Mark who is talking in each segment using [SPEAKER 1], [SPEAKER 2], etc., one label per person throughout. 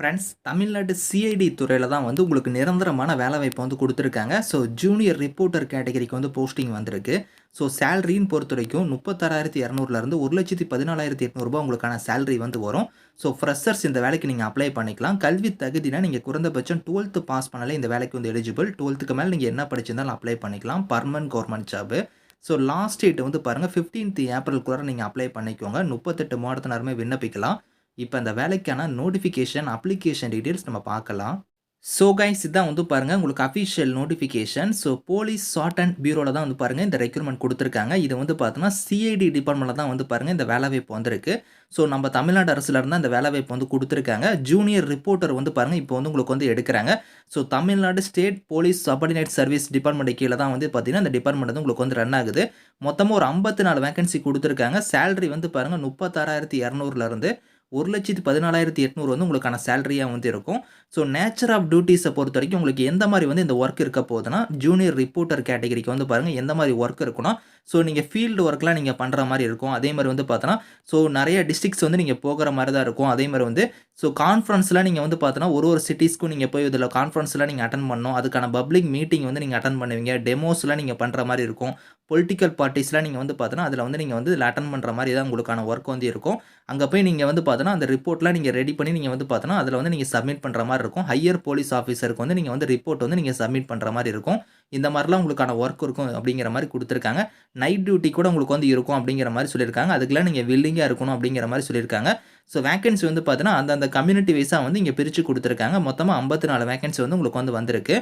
[SPEAKER 1] Friends Tamil Nadu CID துறையில் தான் வந்து உங்களுக்கு நிரந்தரமான வேலைவாய்ப்பு வந்து கொடுத்துருக்காங்க. ஸோ ஜூனியர் ரிப்போர்ட்டர் கேட்டகரிக்கு வந்து போஸ்டிங் வந்திருக்கு. ஸோ சேலரின்னு பொறுத்த வரைக்கும் முப்பத்தாறாயிரத்தி இரநூறுலேருந்து ஒரு லட்சத்தி பதினாலாயிரத்தி எட்நூறுபா உங்களுக்கான சேலரி வந்து வரும். ஸோ ஃப்ரெஷர்ஸ் இந்த வேலைக்கு நீங்கள் அப்ளை பண்ணிக்கலாம். கல்வி தகுதினா நீங்கள் குறைந்தபட்சம் டுவெல்த்து பாஸ் பண்ணாலே இந்த வேலைக்கு வந்து எலிஜிபிள் டுவெல்த்துக்கு மேலே நீங்கள் என்ன படிச்சிருந்தாலும் அப்ளை பண்ணிக்கலாம். Permanent government job so last date வந்து பாருங்கள் ஃபிஃப்டீன்த் ஏப்ரலுக்குள்ளே நீங்கள் அப்ளை பண்ணிக்கோங்க. முப்பத்தெட்டு மாவட்டத்தினருமே விண்ணப்பிக்கலாம். இப்போ அந்த வேலைக்கான நோட்டிஃபிகேஷன் அப்ளிகேஷன் டீட்டெயில்ஸ் நம்ம பார்க்கலாம். ஸோ கைஸ் இதான் வந்து பாருங்கள் உங்களுக்கு official notification so police shorthand பியூரோவில் தான் வந்து பாருங்கள் இந்த ரெக்யூர்மெண்ட் கொடுத்துருக்காங்க. இது வந்து பார்த்தோன்னா சிஐடி டிபார்ட்மெண்ட்டில் தான் வந்து பாருங்கள் இந்த வேலைவாய்ப்பு வந்திருக்கு. ஸோ நம்ம தமிழ்நாடு அரசுல இருந்தால் இந்த வேலைவாய்ப்பு வந்து கொடுத்துருக்காங்க. ஜூனியர் ரிப்போர்ட்டர் வந்து பாருங்கள் இப்போ வந்து உங்களுக்கு வந்து எடுக்கிறாங்க. So Tamil Nadu state police subordinate service department கீழே தான் வந்து பார்த்தீங்கன்னா அந்த டிபார்ட்மெண்ட் வந்து உங்களுக்கு வந்து ரன் ஆகுது. மொத்தமாக ஒரு ஐம்பத்தி நாலு வேகன்சி கொடுத்துருக்காங்க. சேலரி வந்து பாருங்கள் முப்பத்தாறாயிரத்தி இரநூறுலேருந்து ஒரு லட்சத்து பதினாலாயிரத்தி எட்நூறு வந்து உங்களுக்கான சேலரியாக வந்து இருக்கும். ஸோ நேச்சர் ஆஃப் டியூட்டிஸை பொறுத்த வரைக்கும் உங்களுக்கு எந்த மாதிரி வந்து இந்த ஒர்க் இருக்க போகுதுன்னா ஜூனியர் ரிப்போர்ட்டர் கேட்டகரிக்கு வந்து பாருங்கள் எந்த மாதிரி ஒர்க் இருக்குன்னா ஸோ நீங்கள் ஃபீல்டு ஒர்க்லாம் நீங்கள் பண்ணுற மாதிரி இருக்கும். அதே மாதிரி வந்து பார்த்தோன்னா ஸோ நிறைய டிஸ்ட்ரிக்ஸ் வந்து நீங்கள் போகிற மாதிரி தான் இருக்கும். அதே மாதிரி வந்து ஸோ கான்ஃபரன்ஸ்லாம் நீங்கள் வந்து பார்த்தோன்னா ஒரு ஒரு சிட்டிஸ்க்கும் நீங்கள் போய் இதில் கான்ஃபரன்ஸ்லாம் நீங்கள் அட்டன் பண்ணணும். அதுக்கான பப்ளிக் மீட்டிங் வந்து நீங்கள் அட்டன் பண்ணுவீங்க. டெமோஸ்லாம் நீங்கள் பண்ணுற மாதிரி இருக்கும். பொலிட்டிக்கல் பார்ட்டிஸ்லாம் நீங்கள் வந்து பார்த்தோன்னா அதில் வந்து நீங்கள் வந்து இதில் அட்டன் பண்ணுற மாதிரி தான் உங்களுக்கான ஒர்க் வந்து இருக்கும். அங்கே போய் நீங்கள் வந்து பார்த்தோன்னா அந்த ரிப்போர்ட்லாம் நீங்கள் ரெடி பண்ணி நீங்கள் வந்து பார்த்தோன்னா அதில் வந்து நீங்கள் சப்மிட் பண்ணுற மாதிரி இருக்கும். ஹையர் போலீஸ் ஆஃபீஸருக்கு வந்து நீங்கள் வந்து ரிப்போர்ட் வந்து நீங்கள் சப்மிட் பண்ணுற மாதிரி இருக்கும். இந்த மாதிரிலாம் உங்களுக்கான ஒர்க் இருக்கும் அப்படிங்கிற மாதிரி கொடுத்துருக்காங்க. நைட் டியூட்டி கூட உங்களுக்கு வந்து இருக்கும் அப்படிங்கிற மாதிரி சொல்லியிருக்காங்க. அதுக்கெல்லாம் நீங்கள் வில்லிங்காக இருக்கணும் அப்படிங்கிற மாதிரி சொல்லியிருக்காங்க. ஸோ வேகன்சி வந்து பார்த்தீங்கன்னா அந்தந்த கம்யூனிட்டி வைஸாக வந்து இங்கே பிரித்து கொடுத்துருக்காங்க. மொத்தமாக ஐம்பத்தி நாலு வேகன்சி வந்து உங்களுக்கு வந்து வந்திருக்கு.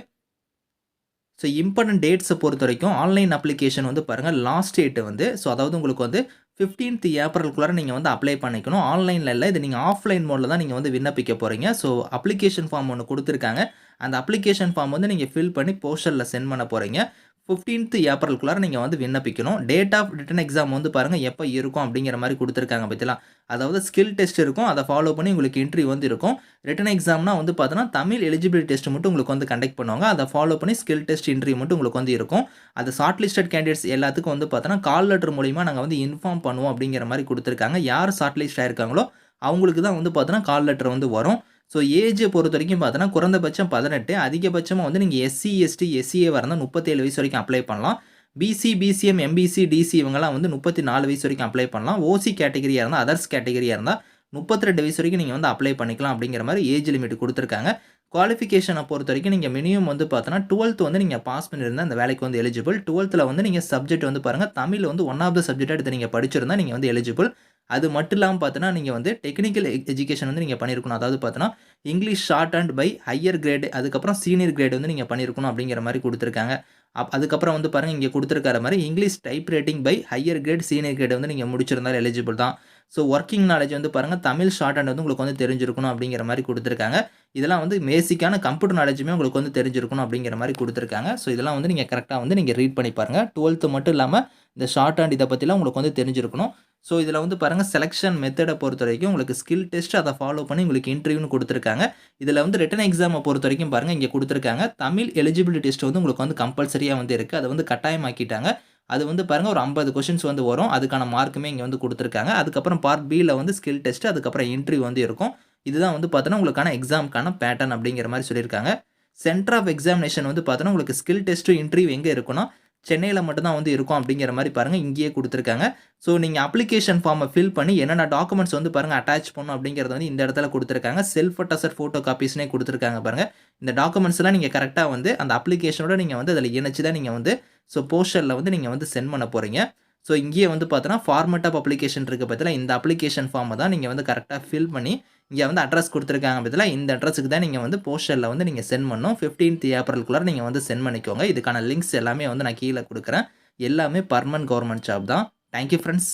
[SPEAKER 1] ஸோ இம்பார்ட்டன்ட் டேட்ஸை பொறுத்த வரைக்கும் ஆன்லைன் அப்ளிகேஷன் வந்து பாருங்கள் லாஸ்ட் டேட்டு வந்து ஸோ அதாவது உங்களுக்கு வந்து ஃபிஃப்டீன்த் ஏப்ரலுக்குள்ளார நீங்கள் வந்து அப்ளை பண்ணிக்கணும். ஆன்லைனில் இல்லை இது நீங்கள் ஆஃப்லைன் மோடில் தான் நீங்கள் வந்து விண்ணப்பிக்க போகிறீங்க ஸோ அப்ளிகேஷன் ஃபார்ம் ஒன்று கொடுத்துருக்காங்க. அந்த அப்ளிகேஷன் ஃபார்ம் வந்து நீங்கள் ஃபில் பண்ணி போஸ்டரில் சென்ட் பண்ண போகிறீங்க ஃபிஃப்டீன்த் ஏப்ரலுக்குள்ளார நீங்கள் வந்து விண்ணப்பிக்கணும். டேட் ஆஃப் ரிட்டன் எக்ஸாம் வந்து பாருங்கள் எப்போ இருக்கும் அப்படிங்கிற மாதிரி கொடுத்துருக்காங்க பற்றிலாம் அதாவது ஸ்கில் டெஸ்ட் இருக்கும் அதை ஃபாலோ பண்ணி உங்களுக்கு இன்ட்ரி வந்து இருக்கும். ரிட்டன் எக்ஸாம்னா வந்து பார்த்தோன்னா தமிழ் எலிஜிபிலிட்டி டெஸ்ட் மட்டும் உங்களுக்கு வந்து கண்டக்ட் பண்ணுவாங்க. அதை ஃபாலோ பண்ணி ஸ்கில் டெஸ்ட் இன்ட்ரி மட்டும் உங்களுக்கு வந்து இருக்கும். அது ஷார்ட் லிஸ்டட் கேண்டிடேட்ஸ் எல்லாத்துக்கும் வந்து பார்த்தோன்னா கால் லெட்டர் மூலிமா நாங்கள் வந்து இன்ஃபார்ம் பண்ணுவோம் அப்படிங்கிற மாதிரி கொடுத்துருக்காங்க. யார் ஷார்ட் லிஸ்ட் ஆயிருக்காங்களோ அவங்களுக்கு தான் வந்து பார்த்தோன்னா கால் லெட்டர் வந்து வரும். ஸோ ஏஜை பொறுத்த வரைக்கும் பார்த்தோன்னா குறைந்தபட்சம் பதினெட்டு அதிகபட்சமாக வந்து நீங்கள் எஸ்சி எஸ்டி எஸ்சிஏ வரந்தால் முப்பத்தேழு வயசு வரைக்கும் அப்ளை பண்ணலாம். பிசி பிசிஎம் எம்பிசி டிசி இவங்கெல்லாம் வந்து முப்பத்தி நாலு வயசு வரைக்கும் அப்ளை பண்ணலாம். ஓசி கேட்டகரியாக இருந்தால் அதர்ஸ் கேட்டகரியாக இருந்தால் முப்பத்தி ரெண்டு வயசு வரைக்கும் நீங்கள் வந்து அப்ளை பண்ணிக்கலாம் அப்படிங்கிற மாதிரி ஏஜ் லிமிட் கொடுத்துருக்காங்க. குவாலிஃபிகேஷனை பொறுத்த வரைக்கும் நீங்கள் மினிமம் வந்து பார்த்தோன்னா டுவெல்த் வந்து நீங்கள் பாஸ் பண்ணியிருந்தால் அந்த வேலைக்கு வந்து எலிஜிபிள் டுவெல்த்தில் வந்து நீங்கள் சப்ஜெக்ட் வந்து பாருங்கள் தமிழ் வந்து ஒன் ஆஃப் த சப்ஜெக்ட் எடுத்து நீங்கள் படிச்சிருந்தால் நீங்கள் வந்து எலிஜிபிள் அது மட்டும் இல்லாமல் பார்த்தோன்னா நீங்கள் வந்து டெக்னிக்கல் எஜுகேஷன் e-, வந்து நீங்கள் பண்ணியிருக்கணும் அதாவது பார்த்தோன்னா English shorthand by higher grade அதுக்கப்புறம் சீனியர் கிரேட் வந்து நீங்கள் பண்ணியிருக்கணும் அப்படிங்கிற மாதிரி கொடுத்துருக்காங்க. அப் அதுக்கப்புறம் வந்து பாருங்கள் இங்கே கொடுத்துருக்கிற மாதிரி English type rating by higher grade senior grade வந்து நீங்கள் முடிச்சிருந்தாலும் எலிஜிபிள் தான். ஸோ ஒர்க்கிங் நாலேஜ் வந்து பாருங்கள் தமிழ் ஷார்ட் அண்ட் வந்து உங்களுக்கு வந்து தெரிஞ்சிருக்கணும் அப்படிங்கிற மாதிரி கொடுத்துருக்காங்க. இதெல்லாம் வந்து பேசிக்கான கம்ப்யூட்டர் நாலேஜுமே உங்களுக்கு வந்து தெரிஞ்சிருக்கணும் அப்படிங்கிற மாதிரி கொடுத்துருக்காங்க. ஸோ இதெல்லாம் வந்து நீங்கள் கரெக்டாக வந்து நீங்கள் ரீட் பண்ணி பாருங்கள் டுவெல்த்து மட்டும் இல்லாமல் இந்த ஷார்ட் அண்ட் இதை பற்றிலாம் உங்களுக்கு வந்து தெரிஞ்சிருக்கணும். ஸோ இதில் வந்து பாருங்கள் செலெக்ஷன் மெத்தடை பொறுத்த வரைக்கும் உங்களுக்கு ஸ்கில் டெஸ்ட் அதை ஃபாலோ பண்ணி உங்களுக்கு இன்டர்வியூன்னு கொடுத்துருக்காங்க. இதில் வந்து ரிட்டன் எக்ஸாமை பொறுத்த வரைக்கும் பாருங்கள் இங்கே கொடுத்துருக்காங்க. தமிழ் எலிஜிபிலிட்டி டெஸ்ட் வந்து உங்களுக்கு வந்து கம்பல்சரியாக வந்து இருக்குது அதை வந்து கட்டாயமாக்கிட்டாங்க. அது வந்து பாருங்கள் ஒரு ஐம்பது கொஷின்ஸ் வந்து வரும். அதுக்கான மார்க்குமே இங்கே வந்து கொடுத்துருக்காங்க. அதுக்கப்புறம் பார்ட் பியில் வந்து ஸ்கில் டெஸ்ட் அதுக்கப்புறம் இன்டர்வியூ வந்து இருக்கும். இதுதான் வந்து பார்த்தோன்னா உங்களுக்கான எக்ஸாமுக்கான பேட்டர்ன் அப்படிங்கிற மாதிரி சொல்லியிருக்காங்க. சென்டர் ஆஃப் எக்ஸாமினேஷன் வந்து பார்த்தோன்னா உங்களுக்கு ஸ்கில் டெஸ்ட்டு இன்டர்வியூ எங்கே இருக்குன்னா சென்னையில் மட்டும்தான் வந்து இருக்கும் அப்படிங்கிற மாதிரி பாருங்கள் இங்கேயே கொடுத்துருக்காங்க. ஸோ நீங்கள் அப்ளிகேஷன் ஃபார்மை ஃபில் பண்ணி என்னென்ன டாக்குமெண்ட்ஸ் வந்து பாருங்கள் அட்டாச் பண்ணும் அப்படிங்கிறத வந்து இந்த இடத்துல கொடுத்துருக்காங்க. செல்ஃப் அட்டசர் ஃபோட்டோ காப்பீஸ்னே கொடுத்துருக்காங்க பாருங்கள் இந்த டாக்குமெண்ட்ஸ்லாம் நீங்கள் கரெக்டாக வந்து அந்த அப்ளிகேஷனோட நீங்கள் வந்து அதில் இணைச்சி தான் நீங்கள் வந்து ஸோ போஸ்டரில் வந்து நீங்கள் வந்து சென்ட் பண்ண போகிறீங்க ஸோ இங்கேயே வந்து பார்த்தோன்னா ஃபார்மேட் ஆஃப் அப்ளிகேஷன் இருக்குது பார்த்தீங்கன்னா இந்த அப்ளிகேஷன் ஃபார்மை தான் நீங்கள் வந்து கரெக்டாக ஃபில் பண்ணி இங்கே வந்து அட்ரஸ் கொடுத்துருக்காங்க பற்றில இந்த அட்ரஸுக்கு தான் நீங்கள் வந்து போஸ்டரில் வந்து நீங்கள் சென்ட் பண்ணணும். ஃபிஃப்டீன்த் ஏப்ரலுக்குள்ளே நீங்கள் வந்து சென்ட் பண்ணிக்கோங்க. இதுக்கான லிங்க்ஸ் எல்லாமே வந்து நான் கீழே கொடுக்குறேன். எல்லாமே பர்மனன்ட் கவர்மெண்ட் ஜாப் தான். Thank you friends